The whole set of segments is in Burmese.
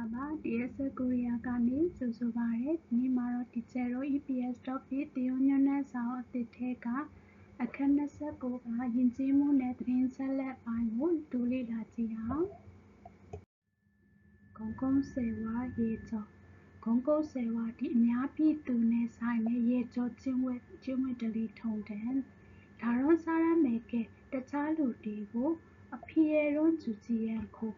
္ဂလာပါ DSS ကိုရီးယားကနေ ကြိုဆိုပါရစေ ဒီနေ့မှာတော့ teacher တို့ EPS topic တရုတ်ညွှန်းတမ်းစာအုပ်အသစ်ထဲက အခန်း29ကယဉ်ကျေးမှုနဲ့ သတင်းဆက်လက်ပိုင်းကိုတူလေ့လာကြည့်အောင် ဂုံကုန်းဆယ်ဝါရေကျော် ဂုံကုန်းဆယ်ဝါဒီအများပြည်သူနဲ့ဆိုင်တဲ့ ရေကျော်ကျင်းဝဲကျင်းဝဲတလီထုံတန်ဒါရွန်စားရမယ်ကတခြားလူတွေကို အဖီရဲရွန်ကျူကြည်ရန်ခု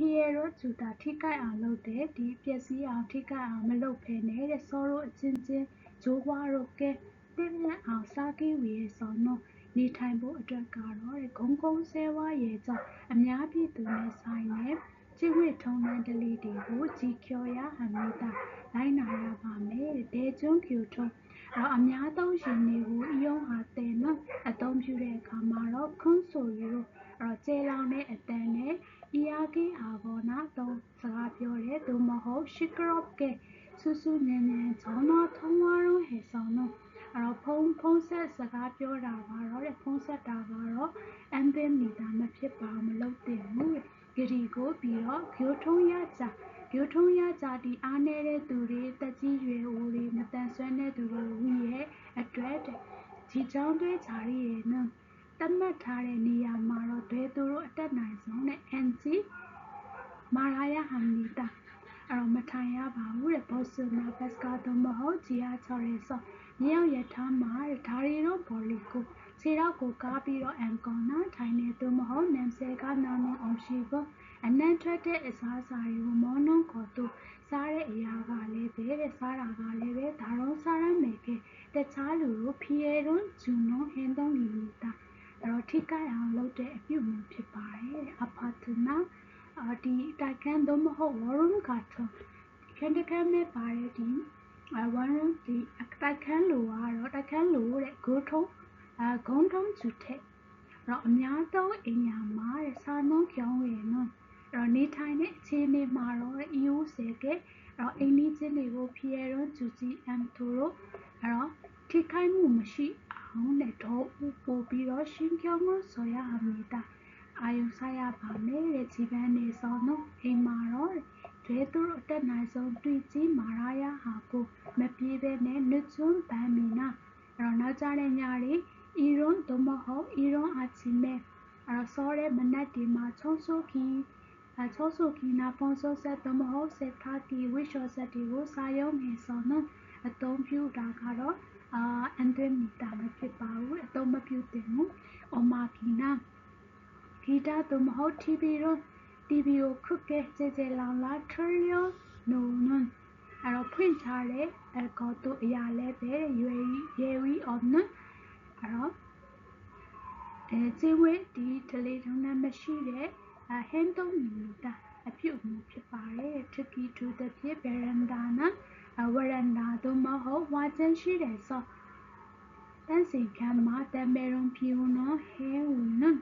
ဖီရဲရွန်ကျူတာ ထိကြိုက်အောင်လုပ်တဲ့ဒီပျက်စီးအောင်ထိကြိုက်အောင်မလုပ်ဖဲနဲ့တဲ့စောတို့အချင်းချင်းဂျိုးဝါတို့ကဲတင်းမြတ်အောင်စားကီဝီရဲ့စောနော်နေထိုင်ဖို့အတွက်ကတော့တဲ့ဂုံကုန်းဆဲဝါရဲကြောင့်အများပြည်သူနဲ့ဆိုင်တဲ့ကျင့်ဝတ်ထုံးတမ်းဓလေ့တွေကိုကြီးကျော်ရဟန်မိတာလိုက်နာရပါမယ်တဲ့ကျွန်းဖြူထုံးတော့အများသုံးရှင်တွေကိုအယုံဟာတဲ့နော်အသုံးပြုတဲ့အခါမှာတော့ခွန်းဆိုရီတို့အဲ့တော့ကျေလောင်တဲ့အတ သို့မဟုတ်ရှီကရော့ကဲဆူဆူညံညံဂျောင်းတော့ထုံးဝါတော့ဟဲဆောင်တော့အဲ့တော့ဖုန်းဖုန်းဆက်စကားပြောတာကတော့တဲ့ဖုန်းဆက်တာကတော့အန်သင်းနေတာမဖြစ်ပါမလုပ်တင်ဘူးတဲ့ဂရီကိုပြီးတော့ဂိုထုံးရကြဂိုထုံးရကြဒီအားနေတဲ့သူတွေတက်ကြီးရွယ်အိုတွေမတန်ဆွမ်းတဲ့သူတွေဝီရဲ့အတွက်တဲ့ဒီကြောင်းတွေဂျာရီရဲ့နော်သတ်မှတ်ထားတဲ့နေရာမှာတော့ဒွဲသူတို့အတက်နိုင်ဆုံးနဲ့ NG မာရာယာဟမ်နီတာအဲ့တော့မ ထိုင်ရပါဘူးတဲ့ဘော့ဆူနာဘတ်စကားတော့မဟုတ်ဂျီယာချော်ရဲဆော့မြေရောက်ရထားမှာတဲ့ဒါရီတော့ဘော်လီကိုခြေတော့ကိုကားပြီးတော့အန်ကောနာထိုင်နေသူမဟုတ်နမ်ဆဲကနာမအောင်ရှိဖို့အနံ့ထွက်တဲ့အစားအစာတွေကိုမောနှုံးခေါ်သူစားတဲ့အရာကလည်းပဲတဲ့စားတာကလည်းပဲဒါတော့စားရမယ်ကဲတခြားလူတို့ဖီရဲတွန်းဂျူနုံဟင်းသုံးလီမီတာအဲ့တော့ထိကိုက်အောင်လုပ်တဲ့အပြုအမူဖြစ်ပါတယ်အဖာတနာအာဒီတိုက်ခန်းသို့မဟုတ်ဝရုံကတ် ခန်းတခန်းနဲ့ပါတဲ့ဒီအဝရုံဒီတိုက်ခန်းလိုကတော့တိုက်ခန်းလိုတဲ့ဂိုထုံးအာဂုံထုံးကျူထက်တော့အများဆုံးအင်ညာမှာတဲ့စာနှုံးကြောင်းရဲ့နော်အဲ့တော့နေထိုင်တဲ့အခြေအနေမှာတော့ EU ဆယ်ကဲအဲ့တော့အိမ်နီးချင်းတွေကိုဖီရဲရွန်ကျူကြီးအမ်သူတို့အဲ့တော့ထိခိုက်မှုမရှိအောင်နဲ့တော့ပို့ပြီးတော့ရှင်းပြောမှုဆိုရအမိတာအာယုဆိုင်ရပါမယ်တဲ့ခြေပန်းနေစောနော်အိမ်မှာ တော့ဒဲသူတို့အတက်နိုင်ဆုံးတွေ့ကြီးမာရယာဟာကိုမပြေးပဲနဲ့နွချွန်းဗန်မီနာအဲ့တော့နောက်ကြတဲ့ညတွေအီရွန်ဒမဟုတ်အီရွန်အချီမဲအဲ့တော့စောတဲ့မနက်ဒီမှာချုံဆိုခီအချောဆိုခီနာပွန်ဆိုဆက်ဒမဟုတ်ဆက်ထားကီဝိရှောဆက်ဒီကိုစာယုံနေစောနော်အသုံးပြုတာကတော့အာအန်ဒရမီတာမဖြစ်ပါဘူးအသုံးမပြုသင့်ဘူး။အမာကီနာဂီတာသို့မဟုတ် TV ရော TV ကိုခုတ်ကဲကြဲကြဲလောင်လာထရီယိုနိုနွန်အဲ့တော့ဖွင့်ထားတဲ့အကောတို့အရာလဲပဲရွယ်ရွယ်ဝီအော်နအဲ့တော့အဲဇေဝဲဒီတလေးထုံးနဲ့မရှိတဲ့ဟန်တုံးမီမီတာအပြုတ်မှုဖြစ်ပါတယ်ထကီထူတဲ့ဖြစ်ဗရန်ဒါနာဝရန်ဒါသို့မဟုတ်ဝါကျန်းရှိတယ်ဆိုတန်းစီခံမှာတမဲရုံဖြူနော်ဟဲဝူနွန်း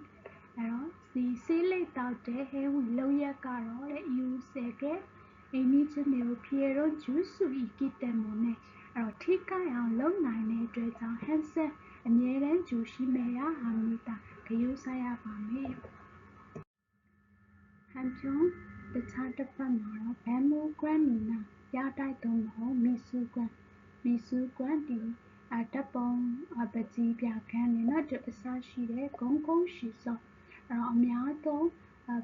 အဲ့တော့စီဆေးလိတ်တောက်တဲ့ဟဲဝူလုံးရက်ကတော့တဲ့ယူဆဲကဲအင်းကြီးချင်းမျိုးဖြေရောဂျူးဆူဤကိတမနဲ့အဲ့တော့ထိကိုင်အောင်လုံနိုင်တဲ့အတွက်ကြောင့်ဟန်ဆက်အမြဲတမ်းဂျူရှိမယ်ရဟာမီတာဂယုဆိုင်ရပါမယ်ဟန်ဖြုံတခြားတစ်ဖက်မှာတော့ဘမ်မူဂရန်မီနာရတိုက်သုံးမဟုတ်မီဆူကွမ်မီဆူကွမ်ဒီအတပ်ပုံအပကြီးပြခန်းနေတော့အစားရှိတဲ့ဂုံဂုံရှိစော အဲ့တော့အများသုံး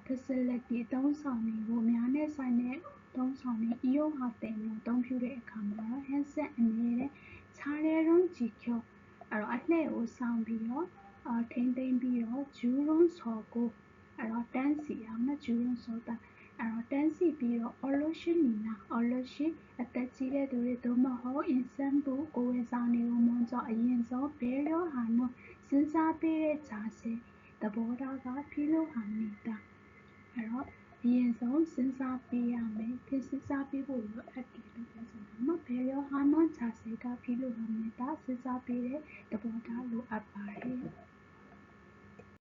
facility အသုံးဆောင်တွေကိုအများနဲ့ဆိုင်တဲ့သုံးဆောင်တွေ EO ဟာတင်လို့အသုံးပြုတဲ့အခါမှာတော့ handset အနေနဲ့ခြားတဲ့ရုံးကြည့်ကျော်အဲ့တော့အလှည့်ကိုစောင်းပြီးတော့အထိမ့်သိမ့်ပြီးတော့ဂျူးရုံးစော်ကိုအဲ့တော့တန်းစီအောင်နော်ဂျူးရုံးစော်တာအဲ့တော့တန်းစီပြီးတော့ orlotion နီနာ orlotion အသက်ကြီးတဲ့သူတွေသို့မဟုတ် insan ဘူကိုယ်ဝန်ဆောင်တွေကိုမွန်ကြောအရင်ဆုံးဘဲရောဟာနော်စဉ်းစားပေးတဲ့ဂျာစေ သဘောထားကဖိလို့ဟာနေတာအဲ့တော့အရင်ဆုံးစဉ်းစားပေးရမယ်ဖိစဉ်းစားပေးဖို့လိုအပ်တယ်လို့ပြောဆိုတာမှာဘယ်ရောဟာမခြားစေကဖိလို့ဟာနေတာစဉ်းစားပေးတဲ့